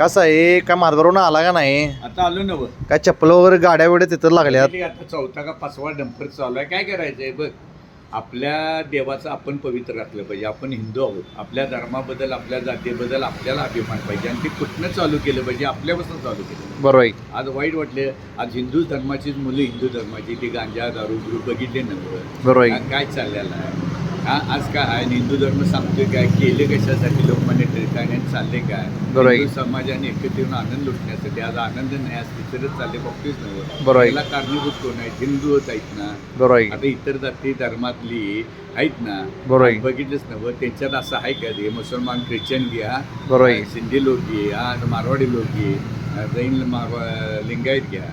कसं आहे? काय मार्गावरून आला का नाही? आता आलो नव काय चप्पल वगैरे गाड्या वगैरे तिथं लागल्यात? आता चौथा का पाचवा डंपर चालू आहे. काय करायचंय बघ. आपल्या देवाचं आपण पवित्र राखलं पाहिजे. आपण हिंदू आहोत. आपल्या धर्माबद्दल आपल्या जातीबद्दल आपल्याला अभिमान पाहिजे. आणि ते कुठनं चालू केलं पाहिजे? आपल्यापासून चालू केलं. बरोबर आहे. आज वाईट वाटले. आज हिंदू धर्माचीच मुलं हिंदू धर्माची. ती गांजा दारू बिरू बघितले नव्हतं बरोबर आहे. काय चाललेलं आहे? हा आज काय आहे? हिंदू धर्म सांगतोय काय? केले कशासाठी लोकमान्य टिळकाने चालले काय? बरोबर. हिंदू समाजाने एकत्र येऊन आनंद लुटण्यासाठी आज आनंद नाही आज तिसरंच चालले बघतोच बरोबर. आहे. त्याला कारणीभूत कोण आहेत? हिंदूच आहेत ना? बरोबर. आहे आता इतर जाती धर्मातली आहेत ना? बरोबर. आहे. बघितलंच नव्हतं त्यांच्यात असं आहे का? ते मुसलमान ख्रिश्चन घ्या बरोबर. आहे. सिंधी लोक घ्या मारवाडी लोक घे जैन मारवा- लिंगायत घ्या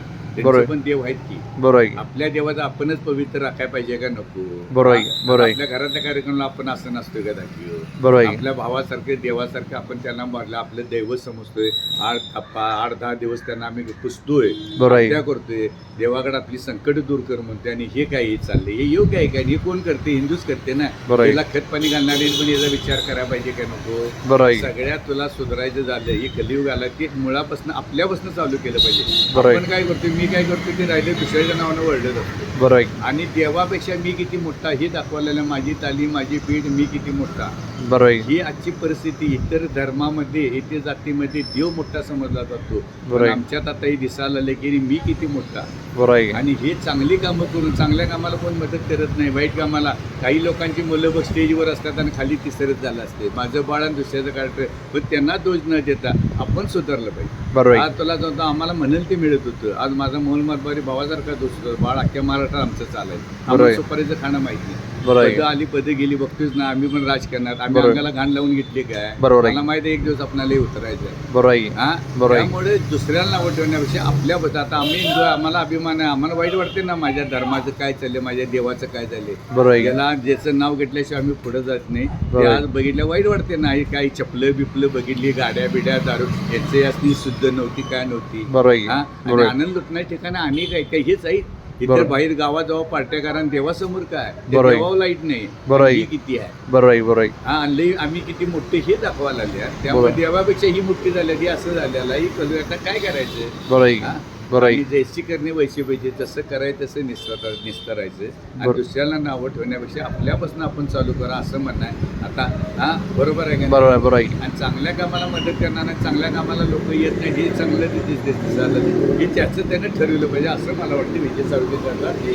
बरोबर. पण देव आहेत की बरोबर आहे आपल्या देवाचं आपणच पवित्र राखायला पाहिजे का नको बरोबर आहे, बरोबर आहे. आपल्या घरातल्या कार्यक्रमाला आपण असं नसतोय का दाखव बरोबर आहे. आपल्या भावासारखे देवासारखं आपण त्यांना मारलं आपलं दैवत समजतोय आठ थप्पा आठ दहा दिवस त्यांना आम्ही पुसतोय बरोबर आहे. त्या करतोय देवाकडे आपली संकट दूर कर म्हणतोय आणि हे काय हे चाललंय हे योग्य आहे का हे कोण करते हिंदूच करते ना बरोबर आहे. त्याला खत पाणी घालणारे पण याचा विचार करायला पाहिजे का नको बरोबर आहे. सगळ्यात तुला सुधारायचं झालं हे कलियुग आला की मुळापासून आपल्यापासून चालू केलं पाहिजे बरोबर आहे. आपण काय करतोय मी काय करतोय ते राहिले दुसऱ्याच्या नावानं वळलं जातो बरोबर. आणि देवापेक्षा मी किती मोठा हे दाखवलेलं माझी तालीम माझी पीठ मी किती मोठा. बरोबर ही आजची परिस्थिती इतर धर्मामध्ये इतर जातीमध्ये देव मोठा समजला जातो. पण. आमच्यात आता हे दिसायला आलं की मी किती मोठा? बरोबर आणि हे चांगली कामं करून चांगल्या कामाला कोण मदत करत नाही वाईट कामाला. काही लोकांची मुलं बघ स्टेजवर असतात आणि खाली तिसरत झालं असते. माझं बाळ आणि दुसऱ्याचं काढतं पण त्यांना दोष न देता आपण सुधारलं पाहिजे. बरोबर आज तुला जाऊन आम्हाला म्हणाल ते मिळत होतं. आज माझा मोहन मारबारी भावासारखा दोस्त होता. बाळ अख्ख्या महाराष्ट्रात आमचं चालायचं. सुपारीचं खाणं माहीत नाही. बरोबर. पदं आली पदं गेली बघतोच ना आम्ही पण राजकारणात आम्ही बरोबर. अंगाला घाण लावून घेतली काय बरोबर आहे. मला माहिती आहे एक दिवस आपल्याला उतरायचं आहे बरोबर आहे हा बरोबर आहे. त्यामुळे दुसऱ्याला नाव ठेवण्यापेक्षा आपल्या बद्दल आता आम्ही हिंदू आहे, आम्हाला अभिमान आहे आम्हाला वाईट वाटते ना माझ्या धर्माचं काय चाललंय माझ्या देवाचं काय चाललंय बरोबर आहे याला ज्याचं नाव घेतल्याशिवाय आम्ही पुढे जात नाही ते बरोबर. आज बघितलं वाईट वाटते ना हे काही चपलं बिपलं बघितली गाड्या बिड्या दारू याचे यासनी शुद्ध नव्हती काय नव्हती बरोबर आहे. हा आणि बरोबर. आनंद लुटण्याच्या ठिकाणी अनेक आहे काही हेच आहेत इतर. बाहेर गावात जावं पार्ट्या कारण देवासमोर काय. देवावर लाइट नाही बरोबर. ही किती आहे बरोबर आहे बरोबर हा आणि लई आम्ही किती मोठे हे दाखवायला लागले. त्यामुळे. देवापेक्षा ही मोठी झाली असं झालेलं. ही कलू आता काय करायचं बरोबर? बरोबर जैसी करणे वैशी पाहिजे तसं करायचं तसं निस्तर निस्तरायचं. आणि. दुसऱ्याला नावं ठेवण्यापेक्षा आपल्यापासून आपण चालू करा असं म्हणणं आहे. आता हा बरोबर आहे का नाही? बरोबर आहे बरोबर आहे. आणि चांगल्या कामाला मदत करणार आणि चांगल्या कामाला लोक येत नाही हे चांगलं ते दिस- दिस- दिसायला हे त्याचं त्यानं ठरवलं पाहिजे असं मला वाटतं. विजय सावकेकरला हे